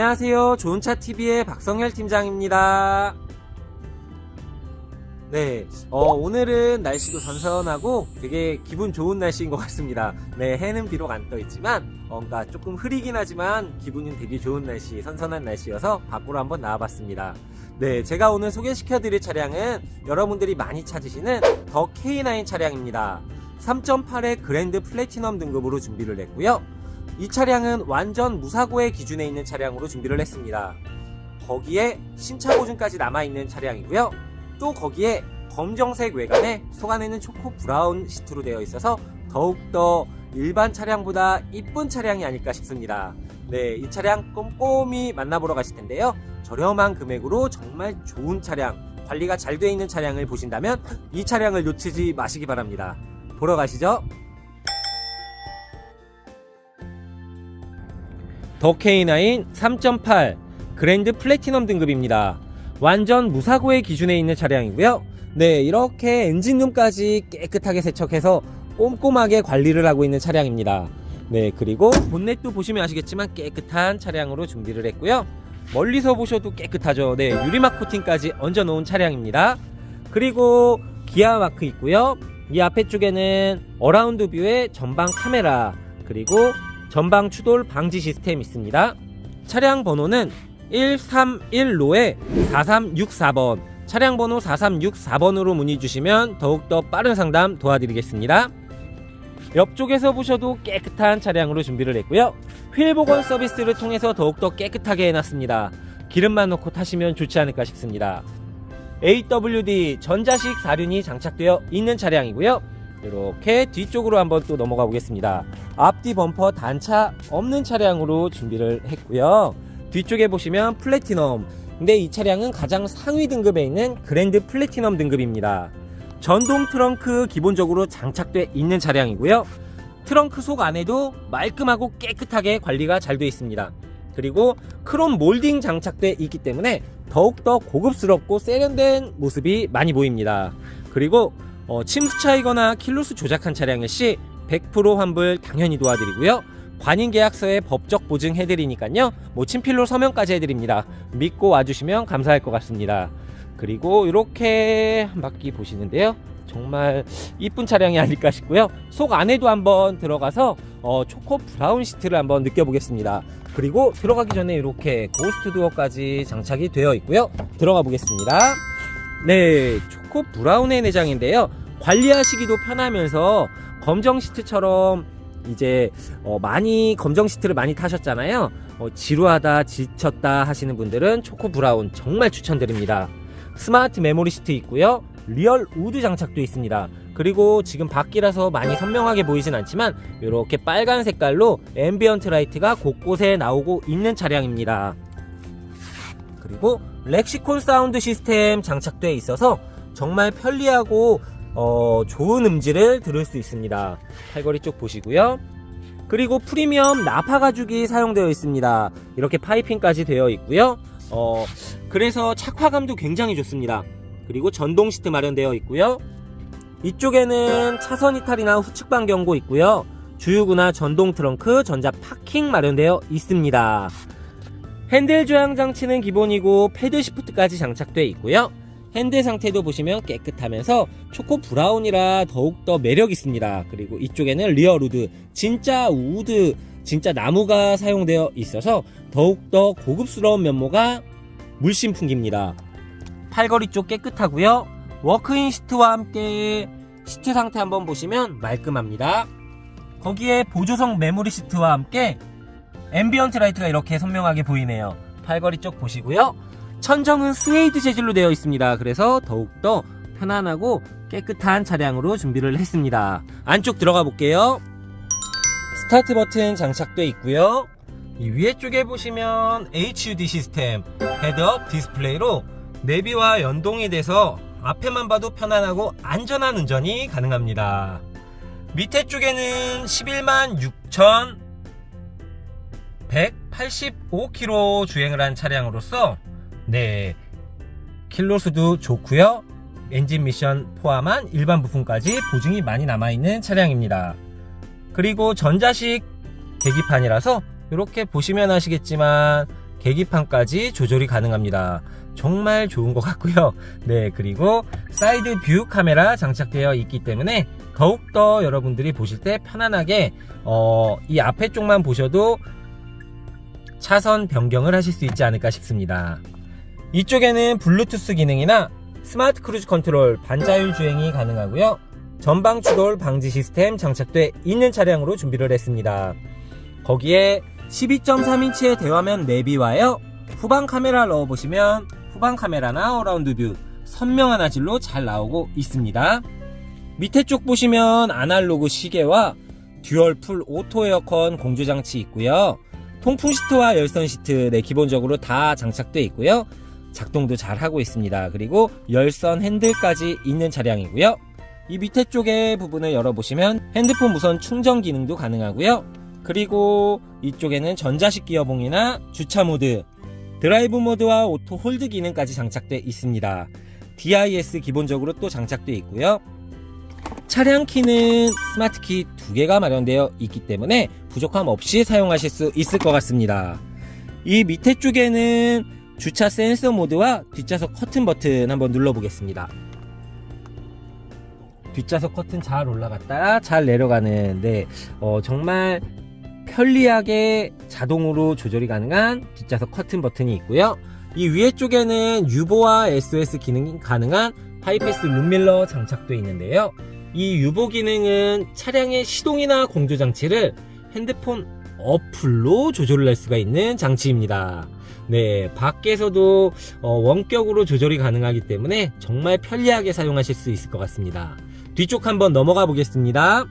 안녕하세요. 좋은차TV의 박성열 팀장입니다. 네, 어, 오늘은 날씨도 선선하고 되게 기분 좋은 날씨인 것 같습니다. 네, 해는 비록 안 떠 있지만, 뭔가 조금 흐리긴 하지만 기분은 되게 좋은 날씨, 선선한 날씨여서 밖으로 한번 나와봤습니다. 네, 제가 오늘 소개시켜드릴 차량은 여러분들이 많이 찾으시는 더 K9 차량입니다. 3.8의 그랜드 플래티넘 등급으로 준비를 했고요. 이 차량은 완전 무사고의 기준에 있는 차량으로 준비를 했습니다. 거기에 신차 보증까지 남아있는 차량이고요. 또 거기에 검정색 외관에 속 안에는 초코 브라운 시트로 되어 있어서 더욱더 일반 차량보다 이쁜 차량이 아닐까 싶습니다. 네, 이 차량 꼼꼼히 만나보러 가실 텐데요. 저렴한 금액으로 정말 좋은 차량, 관리가 잘 되어 있는 차량을 보신다면 이 차량을 놓치지 마시기 바랍니다. 보러 가시죠. 더 K9 3.8 그랜드 플래티넘 등급입니다. 완전 무사고의 기준에 있는 차량이고요. 네, 이렇게 엔진룸까지 깨끗하게 세척해서 꼼꼼하게 관리를 하고 있는 차량입니다. 네, 그리고 본넷도 보시면 아시겠지만 깨끗한 차량으로 준비를 했고요. 멀리서 보셔도 깨끗하죠. 네, 유리막 코팅까지 얹어 놓은 차량입니다. 그리고 기아 마크 있고요. 이 앞에 쪽에는 어라운드 뷰의 전방 카메라 그리고 전방 추돌 방지 시스템 있습니다. 차량 번호는 131로에 4364번 차량 번호 4364번으로 문의 주시면 더욱더 빠른 상담 도와드리겠습니다. 옆쪽에서 보셔도 깨끗한 차량으로 준비를 했고요. 휠 복원 서비스를 통해서 더욱더 깨끗하게 해놨습니다. 기름만 넣고 타시면 좋지 않을까 싶습니다. AWD 전자식 사륜이 장착되어 있는 차량이고요. 이렇게 뒤쪽으로 한번 또 넘어가 보겠습니다. 앞뒤 범퍼 단차 없는 차량으로 준비를 했고요. 뒤쪽에 보시면 플래티넘. 근데 이 차량은 가장 상위 등급에 있는 그랜드 플래티넘 등급입니다. 전동 트렁크 기본적으로 장착돼 있는 차량이고요. 트렁크 속 안에도 말끔하고 깨끗하게 관리가 잘 되어 있습니다. 그리고 크롬 몰딩 장착돼 있기 때문에 더욱더 고급스럽고 세련된 모습이 많이 보입니다. 그리고 어, 침수 차이거나 킬로수 조작한 차량일 시 100% 환불 당연히 도와드리고요. 관인 계약서에 법적 보증 해드리니까요. 뭐 친필로 서명까지 해드립니다. 믿고 와주시면 감사할 것 같습니다. 그리고 이렇게 한 바퀴 보시는데요. 정말 이쁜 차량이 아닐까 싶고요. 속 안에도 한번 들어가서 어, 초코 브라운 시트를 한번 느껴보겠습니다. 그리고 들어가기 전에 이렇게 고스트 도어까지 장착이 되어 있고요. 들어가 보겠습니다. 네, 초코 브라운의 내장인데요. 관리하시기도 편하면서 검정 시트처럼 이제 어, 많이 검정 시트를 많이 타셨잖아요. 어, 지루하다, 지쳤다 하시는 분들은 초코 브라운 정말 추천드립니다. 스마트 메모리 시트 있고요. 리얼 우드 장착도 있습니다. 그리고 지금 밖이라서 많이 선명하게 보이진 않지만 이렇게 빨간 색깔로 앰비언트 라이트가 곳곳에 나오고 있는 차량입니다. 그리고 렉시콘 사운드 시스템 장착되어 있어서 정말 편리하고 어, 좋은 음질을 들을 수 있습니다. 팔걸이 쪽 보시고요. 그리고 프리미엄 나파 가죽이 사용되어 있습니다. 이렇게 파이핑까지 되어 있고요. 어, 그래서 착화감도 굉장히 좋습니다. 그리고 전동 시트 마련되어 있고요. 이쪽에는 차선 이탈이나 후측방 경고 있고요. 주유구나 전동 트렁크, 전자 파킹 마련되어 있습니다. 핸들 조향 장치는 기본이고 패드 시프트까지 장착되어 있고요. 핸들 상태도 보시면 깨끗하면서 초코 브라운이라 더욱더 매력 있습니다. 그리고 이쪽에는 리얼 우드, 진짜 우드, 진짜 나무가 사용되어 있어서 더욱더 고급스러운 면모가 물씬 풍깁니다. 팔걸이 쪽 깨끗하고요. 워크인 시트와 함께 시트 상태 한번 보시면 말끔합니다. 거기에 보조성 메모리 시트와 함께 앰비언트 라이트가 이렇게 선명하게 보이네요. 팔걸이 쪽 보시고요. 천정은 스웨이드 재질로 되어 있습니다. 그래서 더욱더 편안하고 깨끗한 차량으로 준비를 했습니다. 안쪽 들어가 볼게요. 스타트 버튼 장착되어 있고요. 이 위에 쪽에 보시면 HUD 시스템 헤드업 디스플레이로 내비와 연동이 돼서 앞에만 봐도 편안하고 안전한 운전이 가능합니다. 밑에 쪽에는 11만 6천 185km 주행을 한 차량으로서 네 킬로수도 좋고요 엔진 미션 포함한 일반 부품까지 보증이 많이 남아있는 차량입니다 그리고 전자식 계기판이라서 이렇게 보시면 아시겠지만 계기판까지 조절이 가능합니다. 정말 좋은 것 같고요. 네, 그리고 사이드 뷰 카메라 장착되어 있기 때문에 더욱더 여러분들이 보실 때 편안하게 어, 이 앞에 쪽만 보셔도 차선 변경을 하실 수 있지 않을까 싶습니다. 이쪽에는 블루투스 기능이나 스마트 크루즈 컨트롤 반자율 주행이 가능하고요. 전방 추돌 방지 시스템 장착돼 있는 차량으로 준비를 했습니다. 거기에 12.3인치의 대화면 내비와요. 후방 카메라 넣어보시면 후방 카메라나 어라운드 뷰 선명한 화질로 잘 나오고 있습니다. 밑에 쪽 보시면 아날로그 시계와 듀얼 풀 오토 에어컨 공조 장치 있고요. 통풍 시트와 열선 시트 네 기본적으로 다 장착돼 있고요. 작동도 잘 하고 있습니다. 그리고 열선 핸들까지 있는 차량이고요. 이 밑에 쪽에 부분을 열어보시면 핸드폰 무선 충전 기능도 가능하고요. 그리고 이쪽에는 전자식 기어봉이나 주차 모드, 드라이브 모드와 오토 홀드 기능까지 장착돼 있습니다. DIS 기본적으로 또 장착돼 있고요. 차량 키는 스마트 키 두 개가 마련되어 있기 때문에 부족함 없이 사용하실 수 있을 것 같습니다. 이 밑에 쪽에는 주차 센서 모드와 뒷좌석 커튼 버튼 한번 눌러보겠습니다. 뒷좌석 커튼 잘 올라갔다가 잘 내려가는 네, 어, 정말 편리하게 자동으로 조절이 가능한 뒷좌석 커튼 버튼이 있고요. 이 위에 쪽에는 유보와 SOS 기능이 가능한 하이패스 룸밀러 장착되어 있는데요. 이 유보 기능은 차량의 시동이나 공조 장치를 핸드폰 어플로 조절을 할 수가 있는 장치입니다. 네, 밖에서도 어, 원격으로 조절이 가능하기 때문에 정말 편리하게 사용하실 수 있을 것 같습니다. 뒤쪽 한번 넘어가 보겠습니다.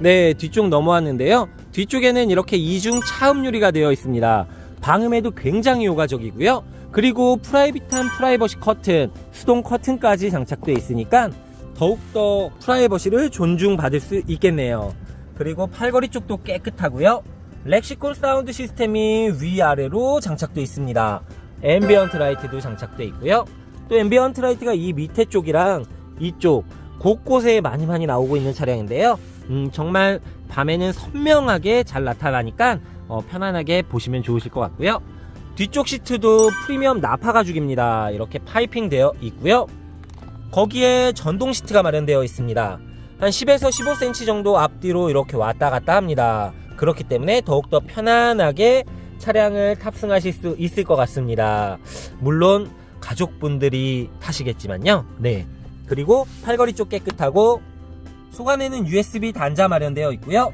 네, 뒤쪽 넘어왔는데요. 뒤쪽에는 이렇게 이중 차음 유리가 되어 있습니다. 방음에도 굉장히 효과적이고요. 그리고 프라이빗한 프라이버시 커튼, 수동 커튼까지 장착되어 있으니까 더욱더 프라이버시를 존중받을 수 있겠네요. 그리고 팔걸이 쪽도 깨끗하고요. 렉시콘 사운드 시스템이 위아래로 장착되어 있습니다. 앰비언트 라이트도 장착되어 있고요. 또 앰비언트 라이트가 이 밑에 쪽이랑 이쪽 곳곳에 많이 많이 나오고 있는 차량인데요. 음, 정말 밤에는 선명하게 잘 나타나니까 어, 편안하게 보시면 좋으실 것 같고요. 뒤쪽 시트도 프리미엄 나파 가죽입니다. 이렇게 파이핑 되어 있고요. 거기에 전동 시트가 마련되어 있습니다. 한 10에서 15cm 정도 앞뒤로 이렇게 왔다 갔다 합니다. 그렇기 때문에 더욱더 편안하게 차량을 탑승하실 수 있을 것 같습니다. 물론 가족분들이 타시겠지만요. 네. 그리고 팔걸이 쪽 깨끗하고 소관에는 USB 단자 마련되어 있고요.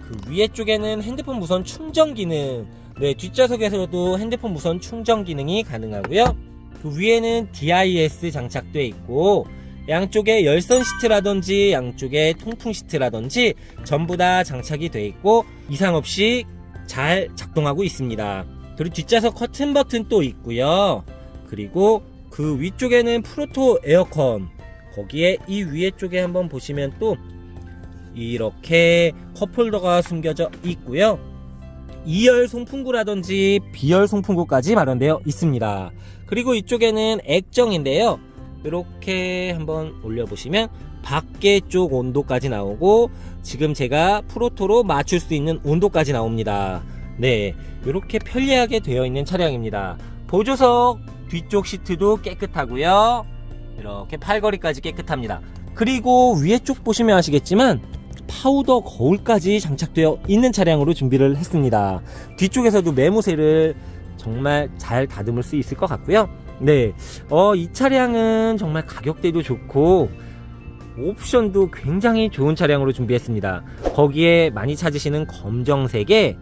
그 위에 쪽에는 핸드폰 무선 충전 기능, 네 뒷좌석에서도 핸드폰 무선 충전 기능이 가능하고요. 그 위에는 DIS 장착되어 있고 양쪽에 열선 시트라든지 양쪽에 통풍 시트라든지 전부 다 장착이 되어 있고 이상 없이 잘 작동하고 있습니다. 그리고 뒷좌석 커튼 버튼 또 있고요. 그리고 그 위쪽에는 프로토 에어컨 거기에 이 위에 쪽에 한번 보시면 또 이렇게 컵홀더가 숨겨져 있고요. 2열 송풍구라든지 B열 송풍구까지 마련되어 있습니다. 그리고 이쪽에는 액정인데요. 이렇게 한번 올려보시면 밖에 쪽 온도까지 나오고 지금 제가 프로토로 맞출 수 있는 온도까지 나옵니다. 네, 이렇게 편리하게 되어 있는 차량입니다. 보조석 뒤쪽 시트도 깨끗하고요. 이렇게 팔걸이까지 깨끗합니다. 그리고 위에 쪽 보시면 아시겠지만 파우더 거울까지 장착되어 있는 차량으로 준비를 했습니다. 뒤쪽에서도 매무새를 정말 잘 다듬을 수 있을 것 같고요. 네, 어, 이 차량은 정말 가격대도 좋고 옵션도 굉장히 좋은 차량으로 준비했습니다. 거기에 많이 찾으시는 검정색에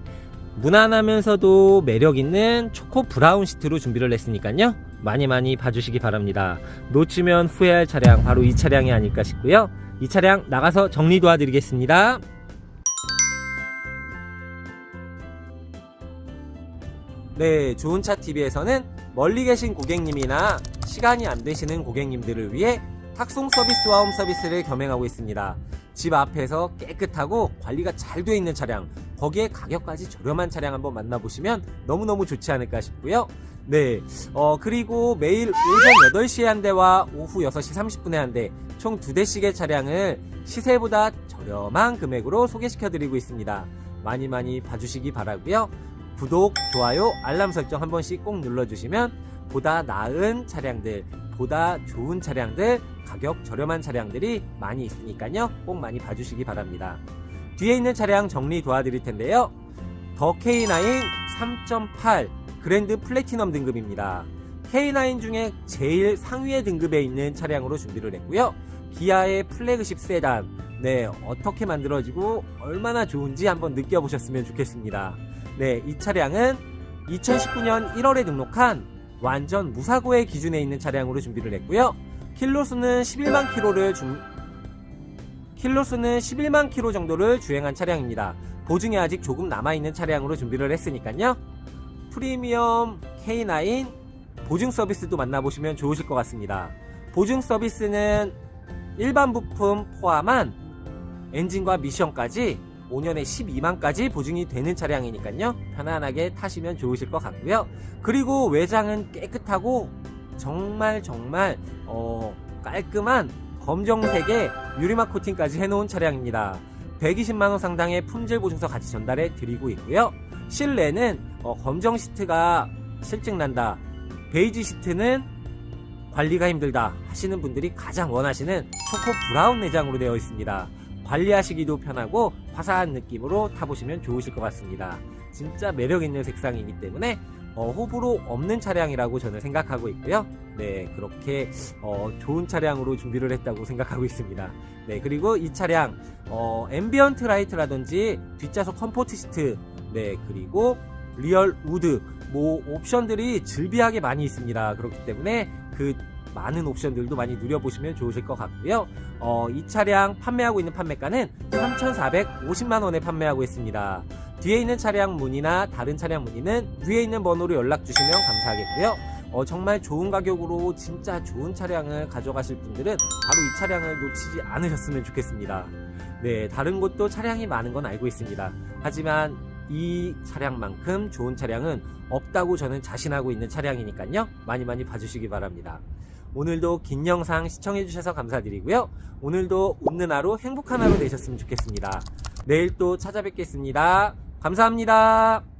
무난하면서도 매력 있는 초코 브라운 시트로 준비를 했으니까요. 많이 많이 봐주시기 바랍니다. 놓치면 후회할 차량 바로 이 차량이 아닐까 싶고요. 이 차량 나가서 정리 도와드리겠습니다. 네, 좋은 차 TV에서는 멀리 계신 고객님이나 시간이 안 되시는 고객님들을 위해 탁송 서비스와 홈 서비스를 겸행하고 있습니다. 집 앞에서 깨끗하고 관리가 잘 되어 있는 차량, 거기에 가격까지 저렴한 차량 한번 만나보시면 너무너무 좋지 않을까 싶고요. 네, 어, 그리고 매일 오전 8시에 한 대와 오후 6시 30분에 한 대, 총 두 대씩의 차량을 시세보다 저렴한 금액으로 소개시켜 드리고 있습니다. 많이 많이 봐주시기 바라고요. 구독, 좋아요, 알람 설정 한 번씩 꼭 눌러주시면 보다 나은 차량들, 보다 좋은 차량들, 가격 저렴한 차량들이 많이 있으니까요. 꼭 많이 봐주시기 바랍니다. 뒤에 있는 차량 정리 도와드릴 텐데요. 더 K9 3.8 그랜드 플래티넘 등급입니다. K9 중에 제일 상위의 등급에 있는 차량으로 준비를 했고요. 기아의 플래그십 세단. 네, 어떻게 만들어지고 얼마나 좋은지 한번 느껴보셨으면 좋겠습니다. 네, 이 차량은 2019년 1월에 등록한 완전 무사고의 기준에 있는 차량으로 준비를 했고요. 킬로수는 11만 킬로를 중 킬로수는 11만 킬로 정도를 주행한 차량입니다. 보증이 아직 조금 남아있는 차량으로 준비를 했으니까요. 프리미엄 K9 보증 서비스도 만나보시면 좋으실 것 같습니다. 보증 서비스는 일반 부품 포함한 엔진과 미션까지 5년에 12만까지 보증이 되는 차량이니까요. 편안하게 타시면 좋으실 것 같고요. 그리고 외장은 깨끗하고 정말 정말 어, 깔끔한 검정색의 유리막 코팅까지 해놓은 차량입니다. 120만원 상당의 품질 보증서 같이 전달해 드리고 있고요. 실내는 어, 검정 시트가 실증난다. 베이지 시트는 관리가 힘들다 하시는 분들이 가장 원하시는 초코 브라운 내장으로 되어 있습니다. 관리하시기도 편하고 화사한 느낌으로 타보시면 좋으실 것 같습니다. 진짜 매력 있는 색상이기 때문에 어, 호불호 없는 차량이라고 저는 생각하고 있고요. 네, 그렇게 어, 좋은 차량으로 준비를 했다고 생각하고 있습니다. 네, 그리고 이 차량 어, 앰비언트 라이트라든지 뒷좌석 컴포트 시트, 네, 그리고 리얼 우드, 뭐 옵션들이 즐비하게 많이 있습니다. 그렇기 때문에 그 많은 옵션들도 많이 누려보시면 좋으실 것 같고요. 어, 이 차량 판매하고 있는 판매가는 3,450만 원에 판매하고 있습니다. 뒤에 있는 차량 문의나 다른 차량 문의는 위에 있는 번호로 연락 주시면 감사하겠고요. 어, 정말 좋은 가격으로 진짜 좋은 차량을 가져가실 분들은 바로 이 차량을 놓치지 않으셨으면 좋겠습니다. 네, 다른 곳도 차량이 많은 건 알고 있습니다. 하지만 이 차량만큼 좋은 차량은 없다고 저는 자신하고 있는 차량이니까요. 많이 많이 봐주시기 바랍니다. 오늘도 긴 영상 시청해주셔서 감사드리고요. 오늘도 웃는 하루, 행복한 하루 되셨으면 좋겠습니다. 내일 또 찾아뵙겠습니다. 감사합니다.